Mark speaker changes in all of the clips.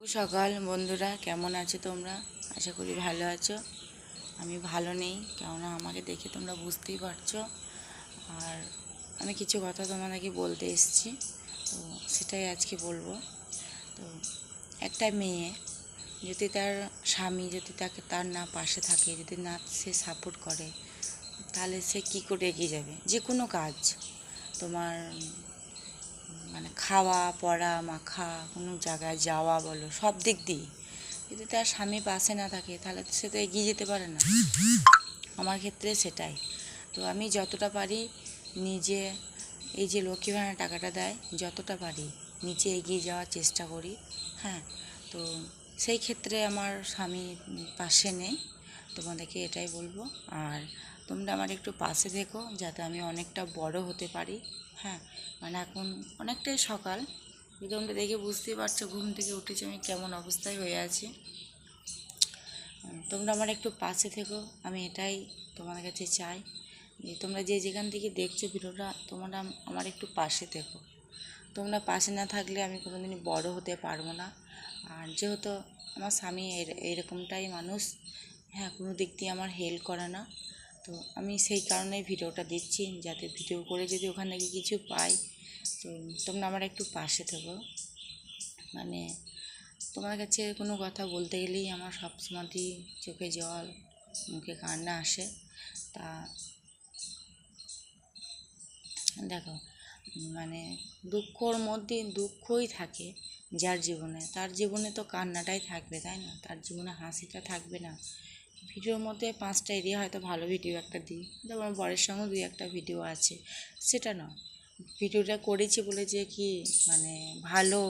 Speaker 1: সকাল বন্ধুরা, কেমন আছো তোমরা? আশা করি ভালো আছো। আমি ভালো নেই, কেননা আমাকে দেখে তোমরা বুঝতেই পারছ। আর আমি কিছু কথা তোমাদেরকে বলতে এসেছি, তো সেটাই আজকে বলব। তো একটা মেয়ে, যদি তার স্বামী যদি তাকে তার না পাশে থাকে, যদি না সে সাপোর্ট করে, তাহলে সে কী করে এগিয়ে যাবে? যে কোনো কাজ। তোমার মানে খাওয়া, পড়া, মাখা, কোনো জায়গায় যাওয়া বলো, সব দিক দিয়ে যদি তার স্বামী পাশে না থাকে, তাহলে সে তো এগিয়ে যেতে পারে না। আমার ক্ষেত্রে সেটাই। তো আমি যতটা পারি নিজে এই যে লক্ষ্মী ভাড়া টাকাটা দেয়, যতটা পারি নিচে এগিয়ে যাওয়ার চেষ্টা করি হ্যাঁ। তো সেই ক্ষেত্রে আমার স্বামী পাশে নেই, তোমাদেরকে এটাই বলব। আর তোমরা আমার একটু পাশে থেকো যাতে আমি অনেকটা বড় হতে পারি। হ্যাঁ মানে এখন অনেকটাই সকাল। তোমরা দেখে বুঝতেই পারছ ঘুম থেকে উঠেছি আমি কেমন অবস্থায় হয়ে আছি। তোমরা আমার একটু পাশে থেকো, আমি এটাই তোমার কাছে চাই। যে তোমরা যে যেখান থেকে দেখছ ভিডিওটা, তোমরা আমার একটু পাশে থেকো। তোমরা পাশে না থাকলে আমি কোনোদিনই বড় হতে পারব না। আর যেহেতু আমার স্বামী এর- এরকমটাই মানুষ হ্যাঁ কোনো দিক দিয়ে আমার হেল্প করে না। তো আমি সেই কারণেই ভিডিওটা দিচ্ছি যাতে ভিডিও করে যদি ওখান থেকে কিছু পাই। তো তোমরা আমার একটু পাশে থেকো। মানে তোমার কাছে কোনো কথা বলতে গেলেই আমার সবসময়ই চোখে জল, মুখে কান্না আসে। তা দেখো মানে দুঃখর মধ্যে দুঃখই থাকে যার জীবনে। তার জীবনে তো কান্নাটাই থাকবে, তাই না? তার জীবনে হাসিটা থাকবে না। ভিডিওর মধ্যে পাঁচটা এরিয়া হয়তো ভালো ভিডিও একটা দিই। যেমন বরের সঙ্গে দুই একটা ভিডিও আছে। সেটা না ভিডিওটা করেছি বলে যে কি মানে ভালো,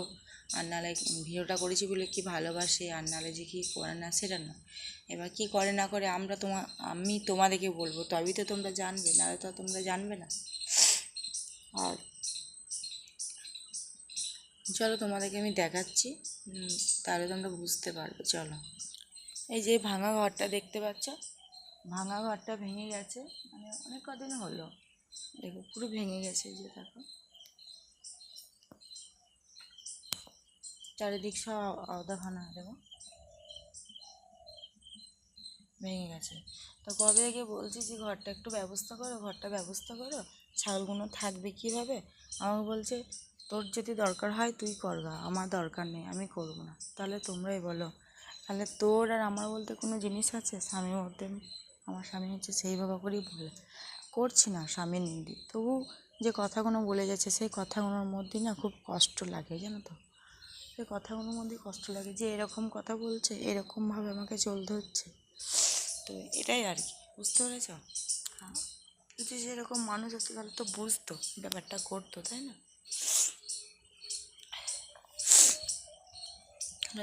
Speaker 1: আর নাহলে ভিডিওটা করেছি বলে কি ভালোবাসে, আর নাহলে যে কি করে না, সেটা না এবার কি করে না করে আমরা তোমা, আমি তোমাদেরকে বলব, তবেই তো তোমরা জানবে নাহলে তো তোমরা জানবে না। আর চলো তোমাদেরকে আমি দেখাচ্ছি তাহলে তোমরা বুঝতে পারবে, চলো। এই যে ভাঙা ঘরটা দেখতে পাচ্ছ। ভাঙা ঘরটা ভেঙে গেছে। মানে অনেক কদিন হলো। দেখো, পুরো ভেঙে গেছে এই যে, দেখো। চারিদিক সব আওদাখানা দেখো। ভেঙে গেছে। তো কবে থেকে বলছি যে, ঘরটা একটু ব্যবস্থা করো, ঘরটা ব্যবস্থা করো। ছাগলগুলো থাকবে কীভাবে? আমাকে বলছে, তোর যদি দরকার হয়, তুই করবা আমার দরকার নেই, আমি করব না। তাহলে তোমরাই বলো। তাহলে তোর আর আমার বলতে কোনো জিনিস আছে? স্বামীর মধ্যে আমার স্বামী হচ্ছে সেইভাবে করেই বলে করছি না, স্বামীর নিন্দি। তবু যে কথাগুলো বলে যাচ্ছে, সেই কথাগুলোর মধ্যে না খুব কষ্ট লাগে, জানো তো? সেই কথাগুলোর মধ্যে কষ্ট লাগে যে এরকম কথা বলছে, এরকমভাবে আমাকে চলতে হচ্ছে। তো এটাই আর কি, বুঝতে পেরেছ? হ্যাঁ। যদি সেরকম মানুষ হতো, তাহলে তো বুঝতো, ব্যাপারটা করতো, তাই না?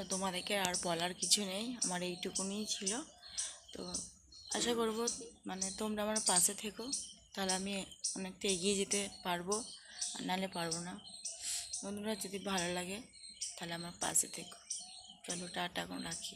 Speaker 1: তোমাদেরকে আর বলার কিছু নেই, আমার এইটুকুনিই ছিল। তো আশা করব মানে তোমরা আমার পাশে থেকো, তাহলে আমি অনেকটা এগিয়ে যেতে পারব, আর নাহলে পারব না। বন্ধুরা, যদি ভালো লাগে, তাহলে আমার পাশে থেকো। চলো, টাটা এখন রাখি।